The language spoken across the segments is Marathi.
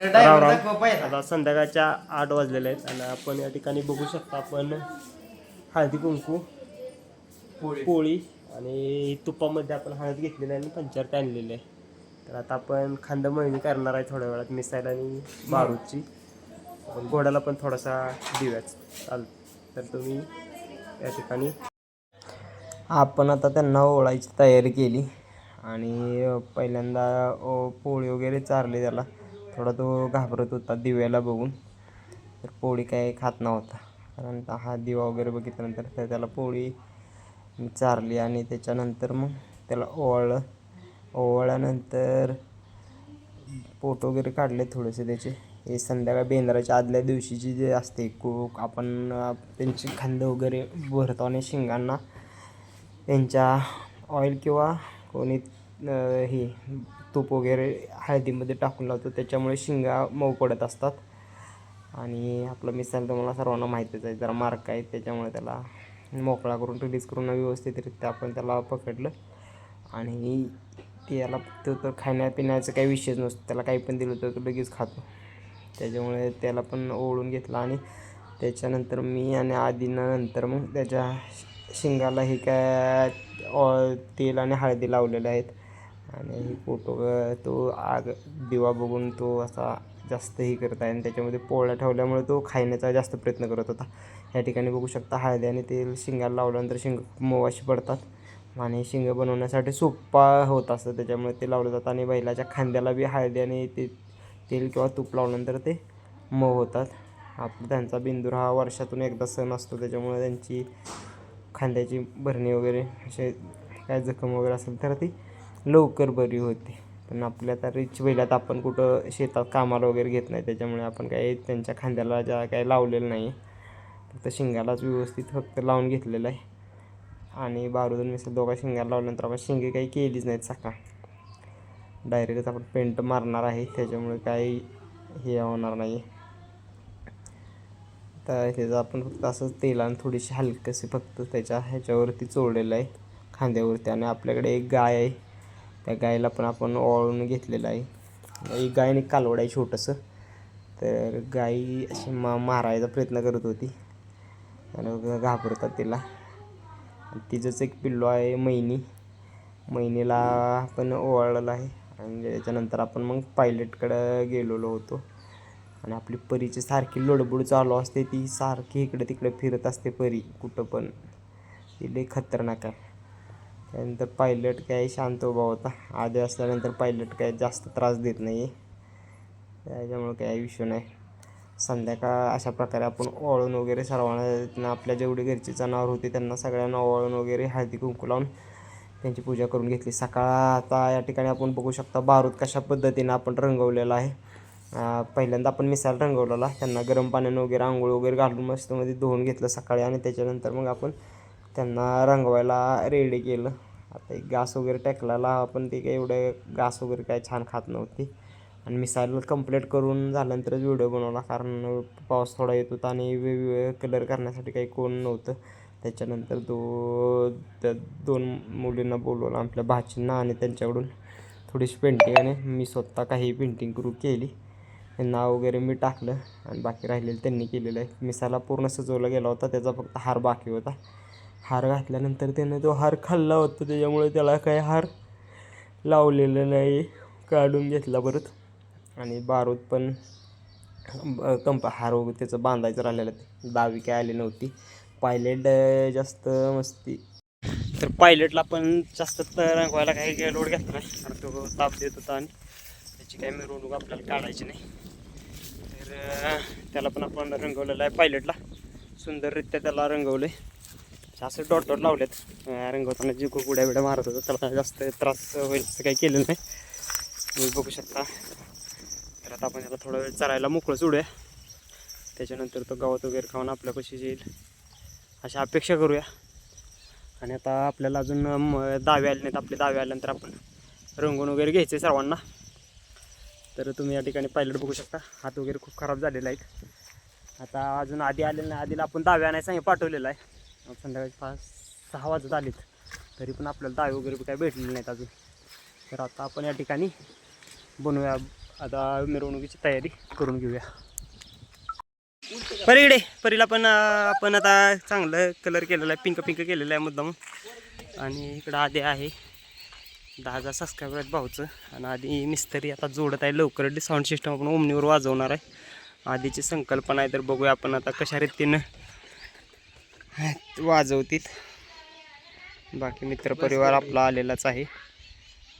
आता संध्याकाळच्या आठ वाजलेले आहेत आणि आपण या ठिकाणी बघू शकता आपण हळदी कुंकू पोळी. आणि तुपामध्ये आपण हळद घेतलेली आहे आणि पंचारते आणलेली आहे. तर आता आपण खांद मळणी करणार आहे थोड्या वेळात मिसाईल आणि बारूदची. आपण घोड्याला पण थोडासा देऊयाच चाल तर तुम्ही या ठिकाणी आपण आता त्यांना ओळायची तयारी केली आणि पहिल्यांदा पोळी वगैरे चारली त्याला. थोडा तो घाबरत होता दिव्याला बघून. तर पोळी काय खात नव्हता. कारण हा दिवा वगैरे बघितल्यानंतर तर त्याला पोळी चारली आणि त्याच्यानंतर मग त्याला ओवाळलं. ओवाळल्यानंतर पोट वगैरे काढले थोडेसे त्याचे. हे संध्याकाळ बेंद्राच्या आदल्या दिवशीची जे असते कूक आपण त्यांची खांद वगैरे भरतो आणि शिंगांना त्यांच्या ऑइल किंवा कोणी हे तूप वगैरे हळदीमध्ये टाकून लावतो. त्याच्यामुळे शिंगा मऊ पडत असतात. आणि आपलं मिसाईल तुम्हाला सर्वांना माहितीच आहे. जरा मार्क आहे त्याच्यामुळे त्याला मोकळा करून रिलीज करून व्यवस्थितरित्या आपण त्याला पकडलं. आणि त्याला तो तर खाण्यापिण्याचं काही विषयच नसतो. त्याला काही पण दिलं तर तो लगेच खातो. त्याच्यामुळे त्याला पण ओढून घेतला आणि त्याच्यानंतर मी आणि आधीनं नंतर मग त्याच्या शिंगाला हे काय ऑ तेल आणि हळदी लावलेले आहेत. आणि फोटो तो आग दिवा बघून तो असा जास्त हे करत आहे आणि त्याच्यामध्ये पोळ्या ठेवल्यामुळे तो खाण्याचा जास्त प्रयत्न करत होता. या ठिकाणी बघू शकता हळदी आणि तेल शिंगाला लावल्यानंतर शिंग मवाशी पडतात आणि शिंग बनवण्यासाठी सोप्पा होत असतं. त्याच्यामुळे ते लावलं जातं आणि बैलाच्या खांद्याला बी हळदी आणि ते तेल किंवा तूप लावल्यानंतर ते मऊ होतात. आपला त्यांचा बिंदूर हा वर्षातून एकदा सण असतो. त्याच्यामुळे त्यांची खांद्याची भरणी वगैरे असे काय जखम वगैरे असेल तर ती लवकर बरी होते. पण आपल्या आता रिच बैलात आपण कुठं शेतात कामाला वगैरे घेत नाही त्याच्यामुळे आपण काही त्यांच्या खांद्याला ज्या काही लावलेलं नाही. फक्त शिंगालाच व्यवस्थित फक्त लावून घेतलेलं आहे. आणि बारूदून मिसळ दोघा शिंगाला लावल्यानंतर आपण शिंगे काही केलीच नाहीत सकाळ. डायरेक्टच आपण पेंट मारणार आहे त्याच्यामुळे काही हे होणार नाही. तर त्याचं आपण फक्त असं तेलानं थोडीशी हलकशी फक्त त्याच्या ह्याच्यावरती चोळलेलं आहे खांद्यावरती. आणि आपल्याकडे एक गाय आहे. त्या गायला पण आपण ओळून घेतलेलं आहे. एक गायने एक कालवड आहे छोटंसं. तर गाई अशी मा मारायचा प्रयत्न करत होती. आणि घाबरतात तिला. तिचंच एक पिल्लू आहे महिनी महिनीला आपण ओवाळलेलं आहे. आणि त्याच्यानंतर आपण मग पायलटकडं गेलेलो होतो. आणि आपली परीची सारखी लोडबुड चालू असते. ती सारखी इकडे तिकडे फिरत असते परी. कुठं पण. ती लई खतरनाक आहे. त्यानंतर पायलट काय शांत उभा होता. आधी असल्यानंतर पायलट काय जास्त त्रास देत नाही. त्याच्यामुळं काही विषय नाही. संध्याकाळ अशा प्रकारे आपण ओळून वगैरे सर्वांना आपल्या जेवढे घरचे जनावर होते त्यांना सगळ्यांना ओळून वगैरे हळदी कुंकू लावून त्यांची पूजा करून घेतली. सकाळ आता या ठिकाणी आपण बघू शकता बारूद कशा पद्धतीनं आपण रंगवलेला आहे. पहिल्यांदा आपण मिसाल रंगवलेला. त्यांना गरम पाण्यानं वगैरे आंघोळ वगैरे घालून मस्तमध्ये धुवून घेतलं सकाळी आणि त्याच्यानंतर मग आपण त्यांना रंगवायला रेडी केलं. आता एक घास वगैरे टाकलेला आपण ते काही एवढं घास वगैरे काय छान खात नव्हती. आणि मिसाईल कंप्लीट करून झाल्यानंतरच व्हिडिओ बनवला कारण पाऊस थोडा येत होता आणि वेगवेगळे कलर करण्यासाठी काही कोण नव्हतं. त्याच्यानंतर दो त्या दोन मुलींना बोलवलं आपल्या भाचींना आणि त्यांच्याकडून थोडीशी पेंटिंग आणि मी स्वतः काही पेंटिंग करू केली. नाव वगैरे मी टाकलं आणि बाकी राहिलेलं त्यांनी केलेलं आहे. मिसाला पूर्ण सजवला गेला होता त्याचा फक्त हार बाकी होता. हार घातल्यानंतर त्याने तो हार खाल्ला होता त्याच्यामुळे त्याला काही हार लावलेलं नाही काढून घेतला परत. आणि बारूद पण कंपा कंप हार वगैरे त्याचं बांधायचं राहिलेलं ते दावी काय आली नव्हती. पायलट जास्त मस्ती. तर पायलटला पण जास्त त- रंगवायला काही लोड घेतला नाही. कारण तो ताप देत होता आणि त्याची काही मिरवणूक आपल्याला काढायची नाही. तर त्याला पण आपण रंगवलेलं आहे पायलटला. सुंदररित्या त्याला रंगवलं आहे असं डॉट डॉट लावलेत. अं, रंगवताना जी खूप उड्या बिड्या मारत होतं. त्याला जास्त त्रास होईल असं काही केलं नाही. तुम्ही बघू शकता. तर आता आपण याला थोडा वेळ चरायला मोकळं सोडूया त्याच्यानंतर तो गावात वगैरे खाऊन आपल्यापाशी येईल. अशा अपेक्षा करूया. आणि आता आपल्याला अजून दावे आले नाहीत. आपले दावे आल्यानंतर आपण रंगून वगैरे घ्यायचे सर्वांना. तर तुम्ही या ठिकाणी पायलट बघू शकता. हात वगैरे खूप खराब झालेला आहेत आता अजून आधी आलेलं नाही आधीला आपण दावे आणायचं सांग पाठवलेलं आहे. संध्याकाळी पाच सहा वाजत आलेत. तरी पण आपल्याला दावे वगैरे काय भेटलेले नाहीत अजून. तर आता आपण या ठिकाणी बनवूया. आता मिरवणुकीची तयारी करून घेऊया. परी इकडे परीला पण आपण आता चांगलं कलर केलेला आहे. पिंक पिंक केलेलं आहे मुद्दाम. आणि इकडं आधी आहे दहा हजार सबस्क्रायबर आहेत भाऊचं. आणि आधी मिस्त्री आता जोडत आहे लवकर. साऊंड सिस्टम आपण ओमनीवर वाजवणार आहे. आधीची संकल्पना आहे तर बघूया आपण आता कशा रीतीनं वाजवतील बाकी मित्रपरिवार आपला आलेलाच आहे.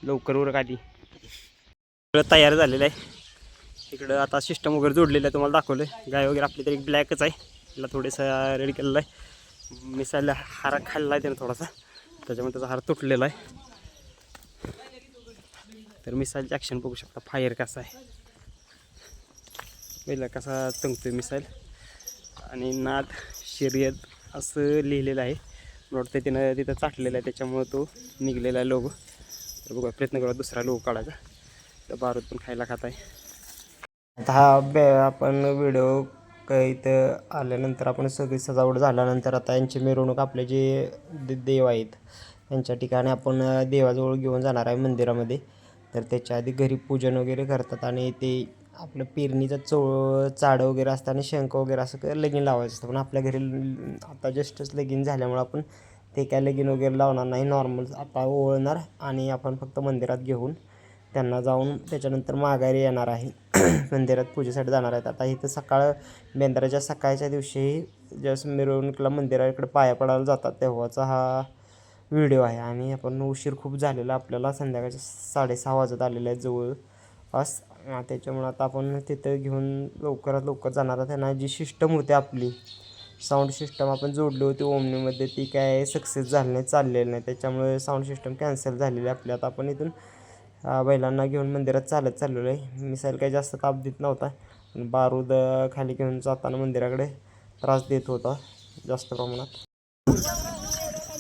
लवकर वर आधी. सगळं तयार झालेलं आहे. इकडं आता सिस्टम वगैरे जोडलेलं आहे तुम्हाला दाखवलं आहे गाय वगैरे आपली तरी ब्लॅकच आहे. तिला थोडंसं रेड केलेलं आहे. मिसायला हार खाल्ला आहे त्यानं थोडासा. त्याच्यामुळे त्याचा हार तुटलेला आहे. तर मिसाईलचे ॲक्शन बघू शकता. फायर कसा आहे. पहिला कसा तंगतोय मिसाईल. आणि नाद शर्यत. असं लिहिलेलं आहे. मला वाटतं तिनं तिथं चाटलेलं आहे त्याच्यामुळं तो निघलेला आहे लोगो तर बघा प्रयत्न करूया दुसरा लोगो काढायचा. तर बारूद पण खायला खात आहे. आता हा बे आपण व्हिडिओ काही इथं आल्यानंतर आपण सगळी सजावट झाल्यानंतर आता यांची मिरवणूक आपले जे देव आहेत त्यांच्या ठिकाणी आपण देवाजवळ घेऊन जाणार आहे मंदिरामध्ये. तर त्याच्या आधी घरी पूजन वगैरे करतात आणि ते आपलं पेरणीचं चो चाडं वगैरे असतं आणि शंख वगैरे असं लगीन लावायचं असतं. पण आपल्या घरी आता जस्टच लगीन झाल्यामुळं आपण ते काय लगीन वगैरे लावणार नाही. नॉर्मल आता ओळणार आणि आपण फक्त मंदिरात घेऊन त्यांना जाऊन त्याच्यानंतर माघारी येणार आहे. मंदिरात पूजेसाठी जाणार आहेत. आता इथं सकाळ बेंद्राच्या सकाळच्या दिवशीही जस मिरवणुकीला मंदिराकडे पाया पडायला जातात. तेव्हाचा हा व्हिडिओ आहे. आणि आपण उशीर खूप झालेला आपल्याला संध्याकाळच्या साडेसहा वाजत आलेला आहे जवळपास. त्याच्यामुळं आता आपण तिथं घेऊन लवकरात लवकर जाणार आहे. त्यांना जी सिस्टम होती आपली साऊंड सिस्टम आपण जोडली होती ओमनीमध्ये ती काय सक्सेस झाली नाही चाललेली नाही. त्याच्यामुळे साऊंड सिस्टम कॅन्सल झालेली आहे आपली. आता आपण इथून बैलांना घेऊन मंदिरात चालत चाललेलो आहे. मिसाईल काही जास्त ताप देत नव्हता. बारूद खाली घेऊन जाताना मंदिराकडे त्रास देत होता जास्त प्रमाणात.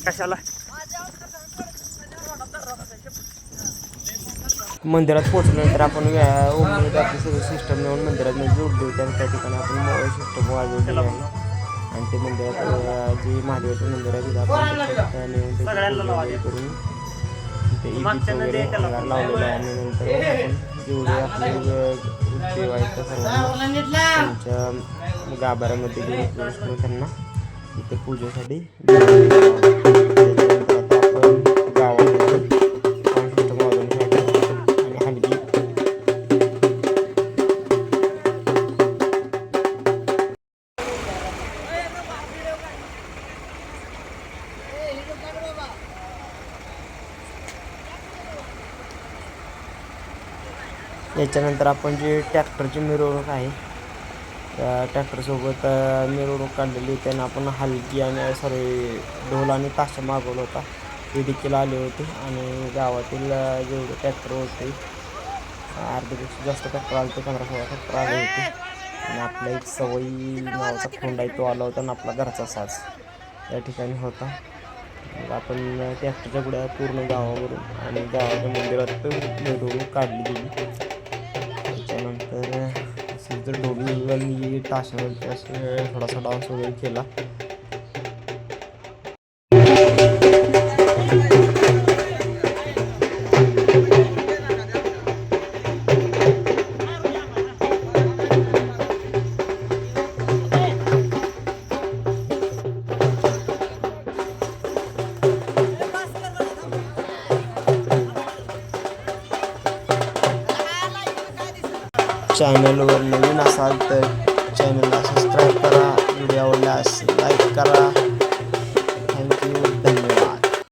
कशाला? मंदिरात पोहोचल्यानंतर आपण ओमनीमध्ये आपली सगळी सिस्टम नेऊन मंदिरात जोडली होती आणि त्या ठिकाणी आपण सिस्टम वाजवलेली आहे. आणि ते मंदिरात जे महादेवाचं मंदिर आहे तिथं आपण ते नेऊन करून अंगार लावलेलं आहे. आणि नंतर आपण जेवढे आपले देव आहेत त्यांच्या गाभाऱ्यामध्ये घेऊन त्यांना तिथे पूजेसाठी त्याच्यानंतर आपण जी ट्रॅक्टरची मिरवणूक आहे त्या ट्रॅक्टरसोबत मिरवणूक काढलेली होती आणि आपण हलकी आणि सॉरी ढोल आणि ताशा मागवला होता. ते देखील आले होते आणि गावातील जेवढे ट्रॅक्टर होते अर्ध्यापेक्षा जास्त ट्रॅक्टर आले होते पंधरा सोळा ट्रॅक्टर आले होते. आणि आपला एक सवयी नावाचा खोंड आहे तो आला होता आणि आपला घरचा साज या ठिकाणी होता. मग आपण ट्रॅक्टरच्या पुढे पूर्ण गावावरून आणि गावाच्या मंदिरात मिरवणूक काढली गेली. असे जर ढोलनी ताशावरती असे थोडासा डान्स वगैरे केला. Channel Uber Nubina Salte Channel Asistrepara Yuri Like Kara